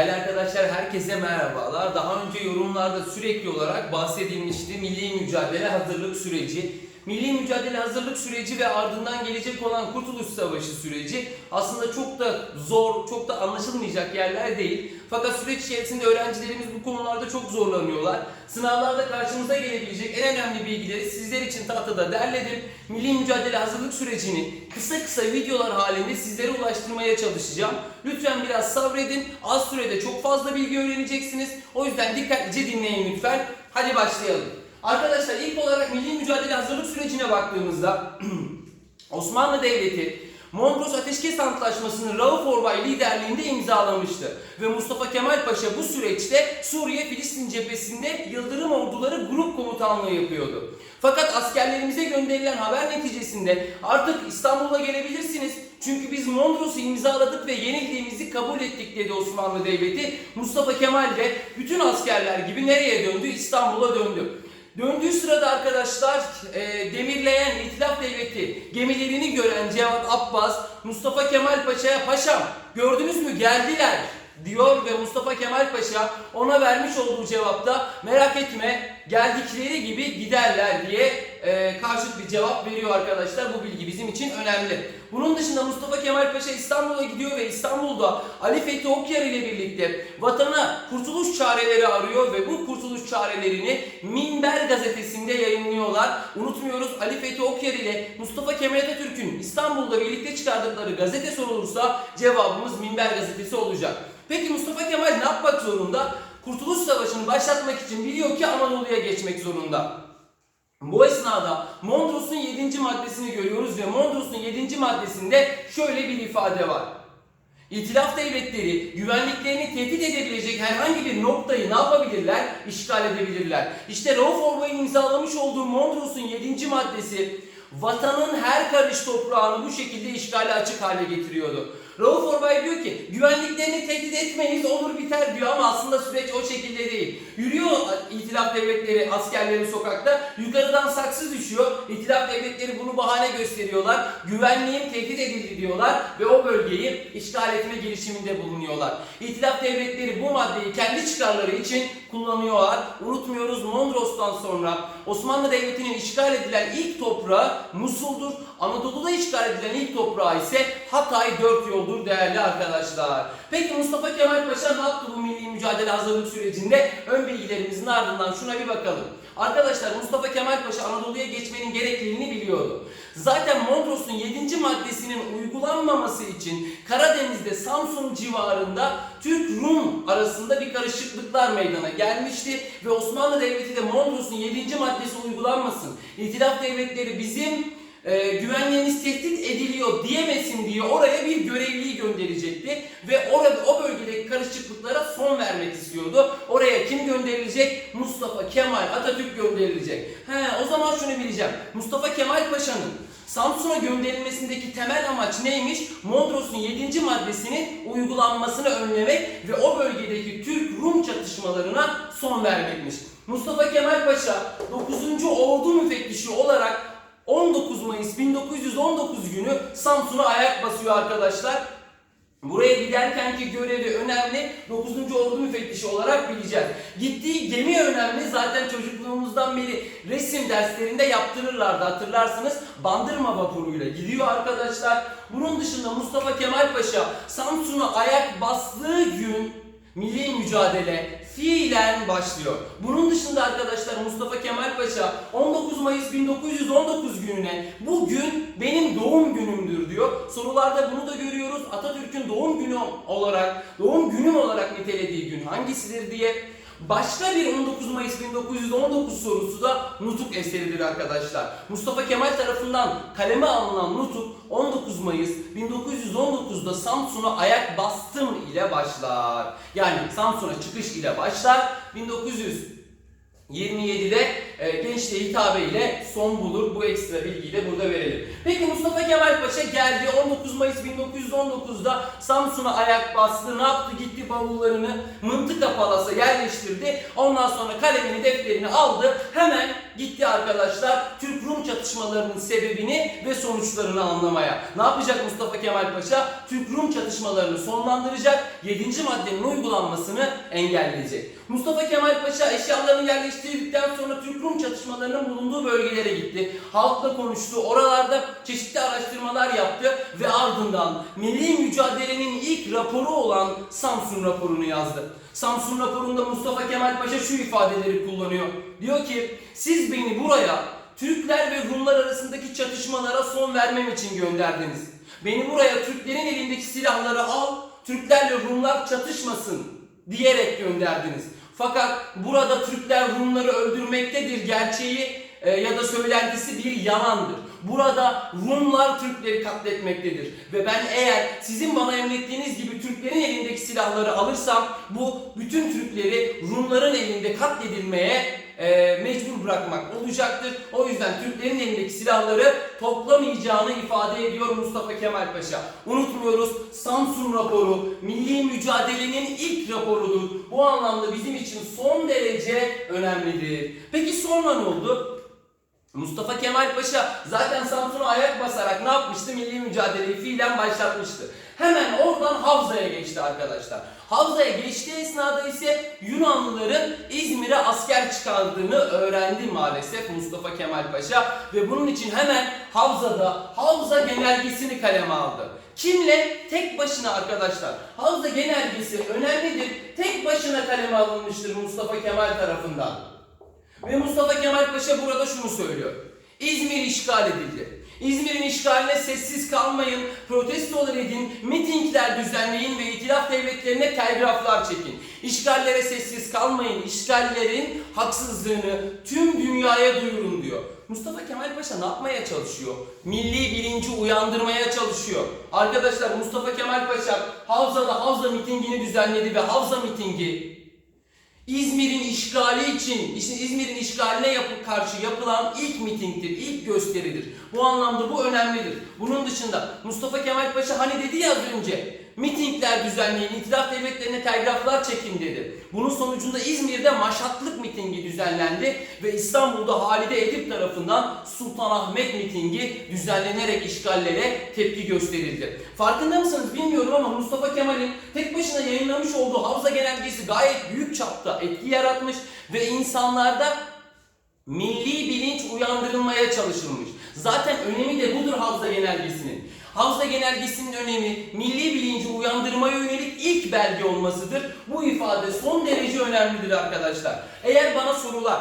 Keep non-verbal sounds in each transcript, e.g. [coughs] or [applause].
Değerli arkadaşlar herkese merhabalar. Daha önce yorumlarda sürekli olarak bahsedilmişti milli mücadele hazırlık süreci. Milli mücadele hazırlık süreci ve ardından gelecek olan Kurtuluş Savaşı süreci aslında çok da zor, çok da anlaşılmayacak yerler değil. Fakat süreç içerisinde öğrencilerimiz bu konularda çok zorlanıyorlar. Sınavlarda karşımıza gelebilecek en önemli bilgileri sizler için tahtada derledim. Milli mücadele hazırlık sürecini kısa kısa videolar halinde sizlere ulaştırmaya çalışacağım. Lütfen biraz sabredin. Az sürede çok fazla bilgi öğreneceksiniz. O yüzden dikkatlice dinleyin lütfen. Hadi başlayalım. Arkadaşlar ilk olarak milli mücadele hazırlık sürecine baktığımızda [clears throat] Osmanlı Devleti Mondros Ateşkes Antlaşması'nı Rauf Orbay liderliğinde imzalamıştı. Ve Mustafa Kemal Paşa bu süreçte Suriye-Filistin cephesinde Yıldırım Orduları grup komutanlığı yapıyordu. Fakat askerlerimize gönderilen haber neticesinde artık İstanbul'a gelebilirsiniz. Çünkü biz Mondros'u imzaladık ve yenildiğimizi kabul ettik dedi Osmanlı Devleti. Mustafa Kemal de bütün askerler gibi nereye döndü? İstanbul'a döndü. Döndüğü sırada arkadaşlar e, demirleyen İtilaf Devleti gemilerini gören Cevat Abbas Mustafa Kemal Paşa'ya paşam gördünüz mü? Geldiler. diyor ve Mustafa Kemal Paşa ona vermiş olduğu cevapta merak etme geldikleri gibi giderler diye e, karşıt bir cevap veriyor arkadaşlar. Bu bilgi bizim için önemli. Bunun dışında Mustafa Kemal Paşa İstanbul'a gidiyor ve İstanbul'da Ali Fethi Okyar ile birlikte vatana kurtuluş çareleri arıyor ve bu kurtuluş çarelerini Minber gazetesinde yayınlıyorlar. Unutmuyoruz Ali Fethi Okyar ile Mustafa Kemal Atatürk'ün İstanbul'da birlikte çıkardıkları gazete sorulursa cevabımız Minber gazetesi olacak. Peki Mustafa Kemal ne yapmak zorunda? Kurtuluş Savaşı'nı başlatmak için biliyor ki Anadolu'ya geçmek zorunda. Bu esnada Mondros'un 7. maddesini görüyoruz ve Mondros'un 7. maddesinde şöyle bir ifade var. İtilaf devletleri güvenliklerini tehdit edebilecek herhangi bir noktayı ne yapabilirler? İşgal edebilirler. İşte Rauf Orbay'ın imzalamış olduğu Mondros'un 7. maddesi vatanın her karış toprağını bu şekilde işgale açık hale getiriyordu. Rauf Orbay diyor ki güvenliklerini tehdit etmeyiz olur biter diyor ama aslında süreç o şekilde değil. Yürüyor itilaf devletleri askerleri sokakta yukarıdan saksı düşüyor. İtilaf devletleri bunu bahane gösteriyorlar. Güvenliğim tehdit edildi diyorlar ve o bölgeyi işgal etme girişiminde bulunuyorlar. İtilaf devletleri bu maddeyi kendi çıkarları için kullanıyorlar. Unutmuyoruz Mondros'tan sonra Osmanlı Devleti'nin işgal edilen ilk toprağı Musul'dur. Anadolu'da işgal edilen ilk toprağı ise Hatay dört yoldur değerli arkadaşlar. Peki Mustafa Kemal Paşa ne yaptı bu milli mücadele hazırlık sürecinde? Ön bilgilerimizin ardından şuna bir bakalım. Arkadaşlar Mustafa Kemal Paşa Anadolu'ya geçmenin gerekliliğini biliyordu. Zaten Mondros'un 7. maddesinin uygulanmaması için Karadeniz'de Samsun civarında Türk-Rum arasında bir karışıklıklar meydana gelmişti ve Osmanlı Devleti de Mondros'un 7. maddesi uygulanmasın. İtilaf devletleri bizim e, güvenliğimiz tehdit ediliyor diyemesin diye oraya bir görevliyi gönderecekti ve orada o bölgedeki karışıklıklara son vermek istiyordu. Oraya kim gönderilecek? Mustafa Kemal Atatürk gönderilecek. He, o zaman şunu bileceğim. Mustafa Kemal Paşa'nın Samsun'a gönderilmesindeki temel amaç neymiş? Mondros'un 7. maddesinin uygulanmasını önlemek ve o bölgedeki Türk-Rum çatışmalarına son vermekmiş. Mustafa Kemal Paşa 9. Ordu Müfettişi olarak 19 Mayıs 1919 günü Samsun'a ayak basıyor arkadaşlar. Buraya giderkenki görevi önemli. 9. Ordu Müfettişi olarak bileceğiz. Gittiği gemi önemli. Zaten çocukluğumuzdan beri resim derslerinde yaptırırlardı hatırlarsınız. Bandırma vapuruyla gidiyor arkadaşlar. Bunun dışında Mustafa Kemal Paşa Samsun'a ayak bastığı gün milli mücadele fiilen başlıyor. Bunun dışında arkadaşlar Mustafa Kemal Paşa 19 Mayıs 1919 gününe bugün benim doğum günümdür diyor. Sorularda bunu da görüyoruz. Atatürk'ün doğum günü olarak, doğum günüm olarak nitelediği gün hangisidir diye Başka bir 19 Mayıs 1919 sorusu da Nutuk eseridir arkadaşlar. Mustafa Kemal tarafından kaleme alınan Nutuk 19 Mayıs 1919'da Samsun'a ayak bastım ile başlar. Yani Samsun'a çıkış ile başlar. 1927'de e, gençliğe hitabe ile son bulur. Bu ekstra bilgiyi de burada verelim. Peki Mustafa Kemal Paşa geldi 19 Mayıs 1919'da Samsun'a ayak bastı. Ne yaptı? Gitti bavullarını Mıntıka Palas'a yerleştirdi. Ondan sonra kalemini defterini aldı. Hemen gitti arkadaşlar Türk-Rum çatışmalarının sebebini ve sonuçlarını anlamaya. Ne yapacak Mustafa Kemal Paşa? Türk-Rum çatışmalarını sonlandıracak, 7. maddenin uygulanmasını engelleyecek. Mustafa Kemal Paşa eşyalarını yerleştirdikten sonra Türk-Rum çatışmalarının bulunduğu bölgelere gitti. Halkla konuştu, oralarda çeşitli araştırmalar yaptı ve ardından milli mücadelenin ilk raporu olan Samsun raporunu yazdı. Samsun raporunda Mustafa Kemal Paşa şu ifadeleri kullanıyor. Diyor ki siz beni buraya Türkler ve Rumlar arasındaki çatışmalara son vermem için gönderdiniz. Beni buraya Türklerin elindeki silahları al, Türklerle Rumlar çatışmasın diyerek gönderdiniz. Fakat burada Türkler Rumları öldürmektedir gerçeği e, ya da söylentisi bir yalandır. Burada Rumlar Türkleri katletmektedir. Ve ben eğer sizin bana emrettiğiniz gibi Türklerin elindeki silahları alırsam bu bütün Türkleri Rumların elinde katledilmeye e, mecbur bırakmak olacaktır. O yüzden Türklerin elindeki silahları toplamayacağını ifade ediyor Mustafa Kemal Paşa. Unutmuyoruz Samsun raporu milli mücadelenin ilk raporudur. Bu anlamda bizim için son derece önemlidir. Peki sonra ne oldu? Mustafa Kemal Paşa zaten Samsun'a ayak basarak ne yapmıştı? Milli mücadeleyi fiilen başlatmıştı. Hemen oradan Havza'ya geçti arkadaşlar. Havza'ya geçtiği esnada ise Yunanlıların İzmir'e asker çıkardığını öğrendi maalesef Mustafa Kemal Paşa ve bunun için hemen Havza'da Havza genelgesini kaleme aldı. Kimle? Tek başına arkadaşlar. Havza genelgesi önemlidir. Tek başına kaleme alınmıştır Mustafa Kemal tarafından. Ve Mustafa Kemal Paşa burada şunu söylüyor. İzmir işgal edildi. İzmir'in işgaline sessiz kalmayın, protestolar edin, mitingler düzenleyin ve itilaf devletlerine telgraflar çekin. İşgallere sessiz kalmayın, işgallerin haksızlığını tüm dünyaya duyurun diyor. Mustafa Kemal Paşa ne yapmaya çalışıyor? Milli bilinci uyandırmaya çalışıyor. Arkadaşlar Mustafa Kemal Paşa Havza'da Havza mitingini düzenledi ve Havza mitingi İzmir'in işgali için, İzmir'in işgaline yapı, karşı yapılan ilk mitingdir, ilk gösteridir. Bu anlamda bu önemlidir. Bunun dışında Mustafa Kemal Paşa hani dedi ya az önce, mitingler düzenleyin, itilaf devletlerine telgraflar çekin dedi. Bunun sonucunda İzmir'de maşatlık mitingi düzenlendi ve İstanbul'da Halide Edip tarafından Sultanahmet mitingi düzenlenerek işgallere tepki gösterildi. Farkında mısınız bilmiyorum ama Mustafa Kemal'in tek başına yayınlamış olduğu Havza Genelgesi gayet büyük çapta etki yaratmış ve insanlarda milli bilinç uyandırılmaya çalışılmış. Zaten önemi de budur Havza Genelgesi'nin. Havza Genelgesi'nin önemi milli bilinci uyandırmaya yönelik ilk belge olmasıdır. Bu ifade son derece önemlidir arkadaşlar. Eğer bana sorular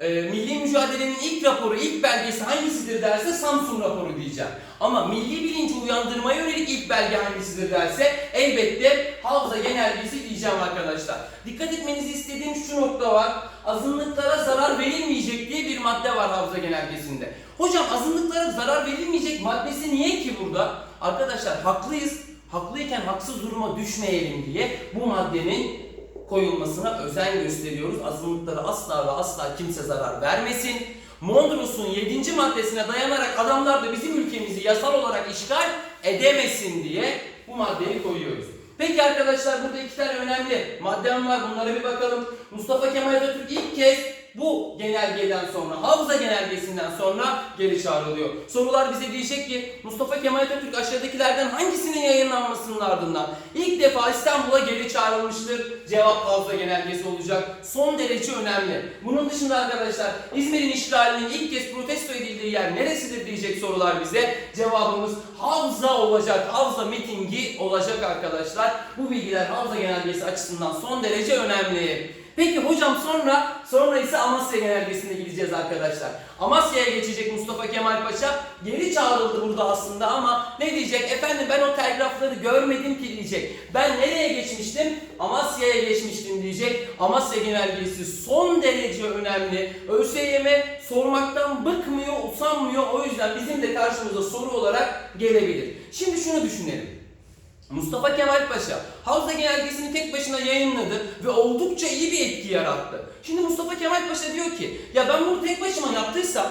e, milli mücadelenin ilk raporu, ilk belgesi hangisidir derse Samsun raporu diyeceğim. Ama milli bilinci uyandırmaya yönelik ilk belge hangisidir derse elbette Havza Genelgesi diyeceğim arkadaşlar. Dikkat etmenizi istediğim şu nokta var. Azınlıklara zarar verilmeyecek diye bir madde var Havza Genelgesi'nde. Hocam azınlıklara zarar verilmeyecek maddesi niye ki burada? Arkadaşlar haklıyız. Haklıyken haksız duruma düşmeyelim diye bu maddenin koyulmasına özen gösteriyoruz. Azınlıklara asla ve asla kimse zarar vermesin. Mondros'un 7. maddesine dayanarak adamlar da bizim ülkemizi yasal olarak işgal edemesin diye bu maddeyi koyuyoruz. Peki arkadaşlar burada iki tane önemli maddem var. Bunlara bir bakalım. Mustafa Kemal Atatürk ilk kez bu genelgeden sonra, Havza genelgesinden sonra geri çağrılıyor. Sorular bize diyecek ki Mustafa Kemal Atatürk aşağıdakilerden hangisinin yayınlanmasının ardından ilk defa İstanbul'a geri çağrılmıştır? Cevap Havza genelgesi olacak. Son derece önemli. Bunun dışında arkadaşlar İzmir'in işgalinin ilk kez protesto edildiği yer neresidir diyecek sorular bize. Cevabımız Havza olacak. Havza mitingi olacak arkadaşlar. Bu bilgiler Havza genelgesi açısından son derece önemli. Peki hocam sonra sonra ise Amasya Genelgesi'ne gideceğiz arkadaşlar. Amasya'ya geçecek Mustafa Kemal Paşa. Geri çağrıldı burada aslında ama ne diyecek? Efendim ben o telgrafları görmedim ki diyecek. Ben nereye geçmiştim? Amasya'ya geçmiştim diyecek. Amasya Genelgesi son derece önemli. ÖSYM sormaktan bıkmıyor, usanmıyor. O yüzden bizim de karşımıza soru olarak gelebilir. Şimdi şunu düşünelim. Mustafa Kemal Paşa Havza Genelgesi'ni tek başına yayınladı ve oldukça iyi bir etki yarattı. Şimdi Mustafa Kemal Paşa diyor ki ya ben bunu tek başıma yaptıysam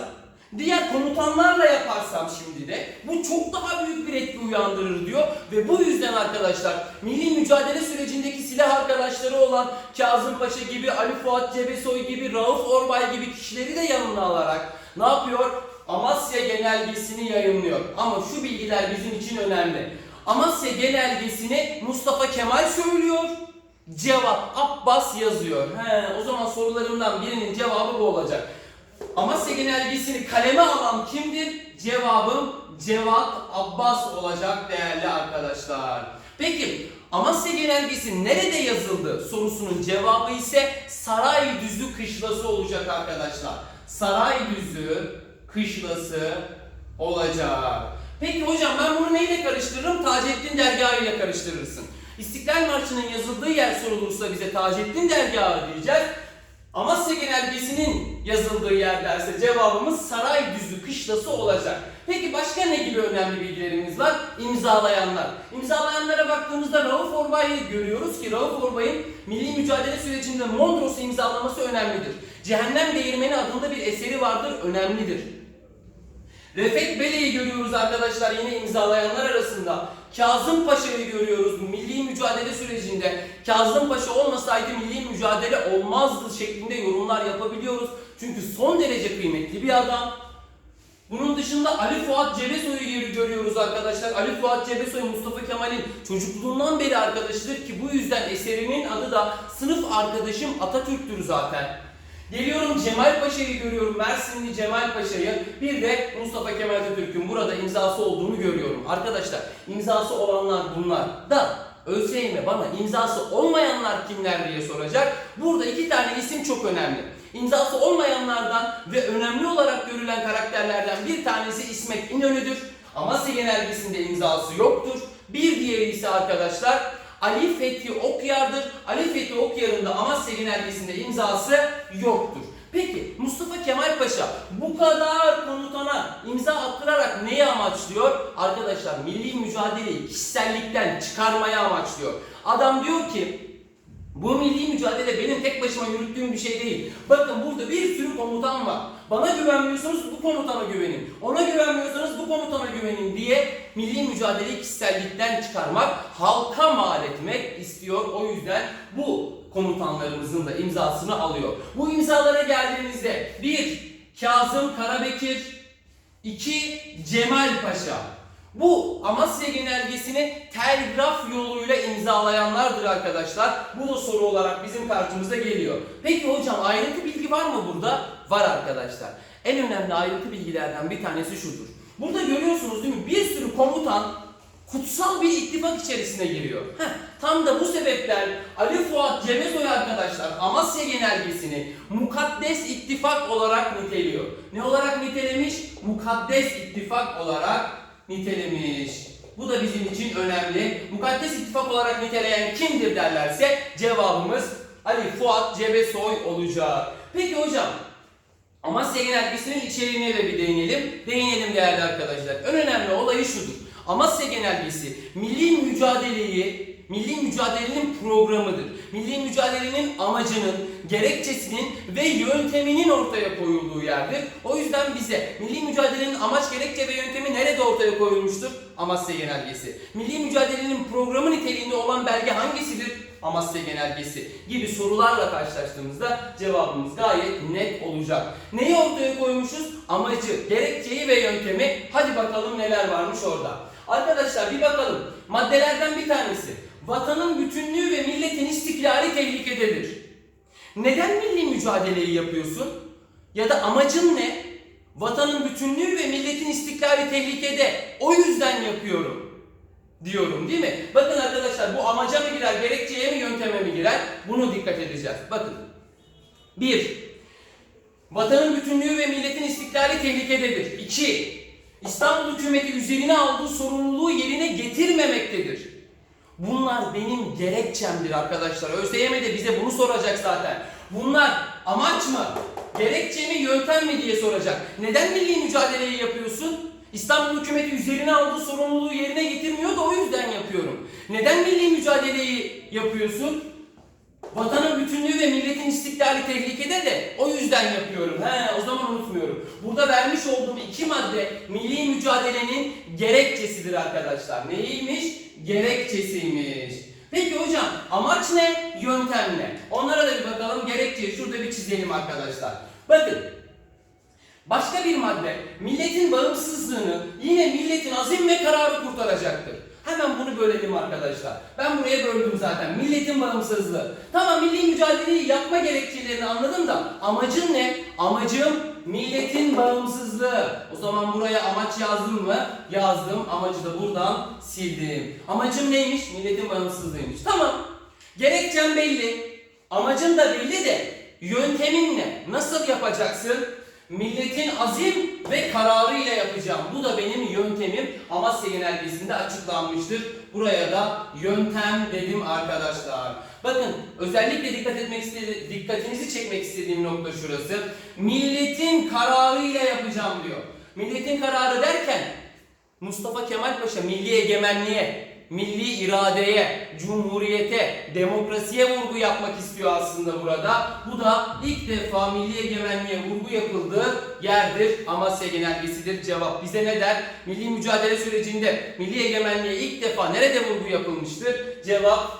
diğer komutanlarla yaparsam şimdi de bu çok daha büyük bir etki uyandırır diyor ve bu yüzden arkadaşlar milli mücadele sürecindeki silah arkadaş arkadaşları olan Kazım Paşa gibi, Ali Fuat Cebesoy gibi, Rauf Orbay gibi kişileri de yanına alarak ne yapıyor? Amasya genelgesini yayınlıyor. Ama şu bilgiler bizim için önemli. Amasya genelgesini Mustafa Kemal söylüyor. Cevap Abbas yazıyor. He, o zaman sorularımdan birinin cevabı bu olacak. Amasya genelgesini kaleme alan kimdir? Cevabım Cevat Abbas olacak değerli arkadaşlar. Peki Amasya genelgesi nerede yazıldı sorusunun cevabı ise Saraydüzü kışlası olacak arkadaşlar. Saraydüzü kışlası olacak. Peki hocam ben bunu neyle karıştırırım? Taceddin dergahı ile karıştırırsın. İstiklal Marşı'nın yazıldığı yer sorulursa bize Taceddin dergahı diyeceğiz. Amasya Genelgesi'nin yazıldığı yer derse cevabımız Saraydüzü kışlası olacak. Peki başka ne gibi önemli bilgilerimiz var? İmzalayanlar. İmzalayanlara baktığımızda Rauf Orbay'ı görüyoruz ki Rauf Orbay'ın milli mücadele sürecinde Mondros'u imzalaması önemlidir. Cehennem Değirmeni adında bir eseri vardır, önemlidir. Refet Bele'yi görüyoruz arkadaşlar yine imzalayanlar arasında. Kazım Paşa'yı görüyoruz milli mücadele sürecinde. Kazım Paşa olmasaydı milli mücadele olmazdı şeklinde yorumlar yapabiliyoruz. Çünkü son derece kıymetli bir adam. Bunun dışında Ali Fuat Cebesoy'u görüyoruz arkadaşlar. Ali Fuat Cebesoy Mustafa Kemal'in çocukluğundan beri arkadaşıdır ki bu yüzden eserinin adı da sınıf arkadaşım Atatürk'tür zaten. Geliyorum Cemal Paşa'yı görüyorum. Mersinli Cemal Paşa'yı. Bir de Mustafa Kemal Atatürk'ün burada imzası olduğunu görüyorum. Arkadaşlar imzası olanlar bunlar. Da ÖSYM bana imzası olmayanlar kimler diye soracak. Burada iki tane isim çok önemli. İmzası olmayanlardan ve önemli olarak görülen karakterlerden bir tanesi İsmet İnönü'dür. Amasya Genelgesi'nde imzası yoktur. Bir diğeri ise arkadaşlar Ali Fethi Okyar'dır. Ali Fethi Okyar'ın da Amasya Genelgesi'nde imzası yoktur. Peki Mustafa Kemal Paşa bu kadar komutana imza attırarak neyi amaçlıyor? Arkadaşlar milli mücadeleyi kişisellikten çıkarmaya amaçlıyor. Adam diyor ki bu milli mücadele benim tek başıma yürüttüğüm bir şey değil. Bakın burada bir sürü komutan var. Bana güvenmiyorsanız bu komutana güvenin. Ona güvenmiyorsanız bu komutana güvenin diye milli mücadeleyi kişisellikten çıkarmak, halka mal etmek istiyor. O yüzden bu komutanlarımızın da imzasını alıyor. Bu imzalara geldiğimizde bir Kazım Karabekir, iki Cemal Paşa. Bu Amasya Genelgesi'ni telgraf yoluyla imzalayanlardır arkadaşlar. Bu da soru olarak bizim karşımıza geliyor. Peki hocam ayrıntı bilgi var mı burada? Var arkadaşlar. En önemli ayrıntı bilgilerden bir tanesi şudur. Burada görüyorsunuz değil mi? Bir sürü komutan kutsal bir ittifak içerisine giriyor. Heh, tam da bu sebepten Ali Fuat Cebesoy arkadaşlar Amasya Genelgesi'ni mukaddes ittifak olarak niteliyor. Ne olarak nitelemiş? Mukaddes ittifak olarak nitelemiş. Bu da bizim için önemli. Mukaddes ittifak olarak niteleyen kimdir derlerse cevabımız Ali Fuat Cebesoy olacak. Peki hocam Amasya Genelgesi'nin içeriğine de bir değinelim. Değinelim değerli arkadaşlar. En önemli olayı şudur. Amasya Genelgesi milli mücadeleyi, milli mücadelenin programıdır. Milli mücadelenin amacının, gerekçesinin ve yönteminin ortaya koyulduğu yerdir. O yüzden bize milli mücadelenin amaç, gerekçe ve yöntemi nerede ortaya koyulmuştur? Amasya Genelgesi. Milli mücadelenin programı niteliğinde olan belge hangisidir? Amasya Genelgesi gibi sorularla karşılaştığımızda cevabımız gayet net olacak. Neyi ortaya koymuşuz? Amacı, gerekçeyi ve yöntemi. Hadi bakalım neler varmış orada. Arkadaşlar bir bakalım. Maddelerden bir tanesi. Vatanın bütünlüğü ve milletin istiklali tehlikededir. Neden milli mücadeleyi yapıyorsun? Ya da amacın ne? Vatanın bütünlüğü ve milletin istiklali tehlikede. O yüzden yapıyorum diyorum değil mi? Bakın arkadaşlar bu amaca mı girer, gerekçeye mi, yönteme mi girer? Bunu dikkat edeceğiz. Bakın. Bir, vatanın bütünlüğü ve milletin istiklali tehlikededir. İki, İstanbul hükümeti üzerine aldığı sorumluluğu yerine getirmemektedir. Bunlar benim gerekçemdir arkadaşlar. ÖSYM de bize bunu soracak zaten. Bunlar amaç mı, gerekçe mi, yöntem mi diye soracak. Neden milli mücadeleyi yapıyorsun? İstanbul hükümeti üzerine aldığı sorumluluğu yerine getirmiyor da o yüzden yapıyorum. Neden milli mücadeleyi yapıyorsun? Vatanın bütünlüğü ve milletin istiklali tehlikede de o yüzden yapıyorum. He, o zaman unutmuyorum. Burada vermiş olduğum iki madde milli mücadelenin gerekçesidir arkadaşlar. Neymiş? Gerekçesiymiş. Peki hocam amaç ne? Yöntem ne? Onlara da bir bakalım. Gerekçeyi şurada bir çizelim arkadaşlar. Bakın. Başka bir madde milletin bağımsızlığını yine milletin azim ve kararı kurtaracaktır. Hemen bunu bölelim arkadaşlar. Ben buraya böldüm zaten. Milletin bağımsızlığı. Tamam milli mücadeleyi yapma gerekçelerini anladım da amacın ne? Amacım milletin bağımsızlığı. O zaman buraya amaç yazdım mı? Yazdım. Amacı da buradan sildim. Amacım neymiş? Milletin bağımsızlığıymış. Tamam. Gerekçem belli. Amacın da belli de yöntemin ne? Nasıl yapacaksın? Milletin azim ve kararıyla yapacağım. Bu da benim yöntemim. Amasya Genelgesi'nde açıklanmıştır. Buraya da yöntem dedim arkadaşlar. Bakın özellikle dikkat etmek istedi dikkatinizi çekmek istediğim nokta şurası. Milletin kararıyla yapacağım diyor. Milletin kararı derken Mustafa Kemal Paşa milli egemenliğe, milli iradeye, cumhuriyete, demokrasiye vurgu yapmak istiyor aslında burada. Bu da ilk defa milli egemenliğe vurgu yapıldığı yerdir. Amasya Genelgesi'dir. Cevap bize ne der? Milli mücadele sürecinde milli egemenliğe ilk defa nerede vurgu yapılmıştır? Cevap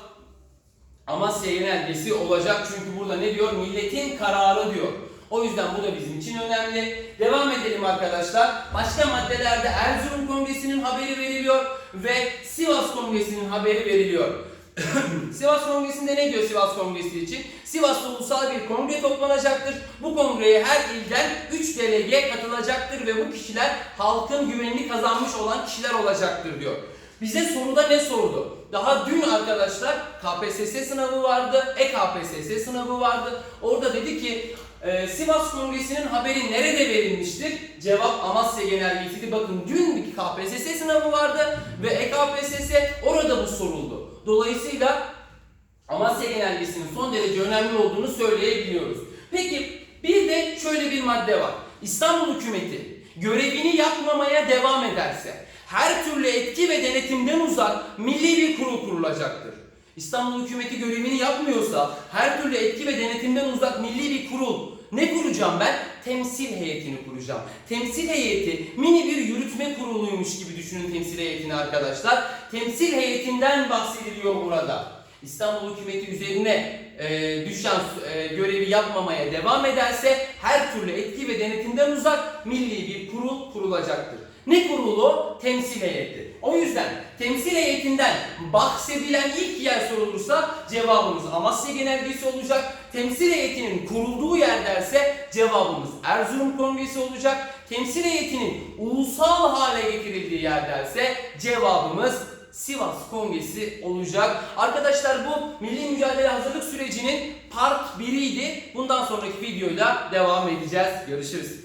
Amasya Genelgesi olacak çünkü burada ne diyor? Milletin kararı diyor. O yüzden bu da bizim için önemli. Devam edelim arkadaşlar. Başka maddelerde Erzurum Kongresi'nin haberi veriliyor ve Sivas Kongresi'nin haberi veriliyor. [coughs] Sivas Kongresi'nde ne diyor Sivas Kongresi için? Sivas'ta ulusal bir kongre toplanacaktır. Bu kongreye her ilden 3 delege katılacaktır ve bu kişiler halkın güvenini kazanmış olan kişiler olacaktır diyor. Bize soruda ne sordu? Daha dün arkadaşlar KPSS sınavı vardı, e-KPSS sınavı vardı. Orada dedi ki e, Sivas Kongresi'nin haberi nerede verilmiştir? Cevap Amasya Genelgesi'ydi. Bakın dün bir KPSS sınavı vardı ve e-KPSS orada bu soruldu. Dolayısıyla Amasya Genelgesi'nin son derece önemli olduğunu söyleyebiliyoruz. Peki bir de şöyle bir madde var. İstanbul hükümeti görevini yapmamaya devam ederse her türlü etki ve denetimden uzak milli bir kurul kurulacaktır. İstanbul hükümeti görevini yapmıyorsa her türlü etki ve denetimden uzak milli bir kurul ne kuracağım ben? Temsil heyetini kuracağım. Temsil heyeti mini bir yürütme kuruluymuş gibi düşünün temsil heyetini arkadaşlar. Temsil heyetinden bahsediliyor burada. İstanbul hükümeti üzerine e, düşen e, görevi yapmamaya devam ederse her türlü etki ve denetimden uzak milli bir kurul kurulacaktır. Ne kurulu? Temsil heyeti. O yüzden temsil heyetinden bahsedilen ilk yer sorulursa cevabımız Amasya Genelgesi olacak. Temsil heyetinin kurulduğu yer derse cevabımız Erzurum Kongresi olacak. Temsil heyetinin ulusal hale getirildiği yer derse cevabımız Sivas Kongresi olacak. Arkadaşlar bu milli mücadele hazırlık sürecinin part 1'iydi. Bundan sonraki videoyla devam edeceğiz. Görüşürüz.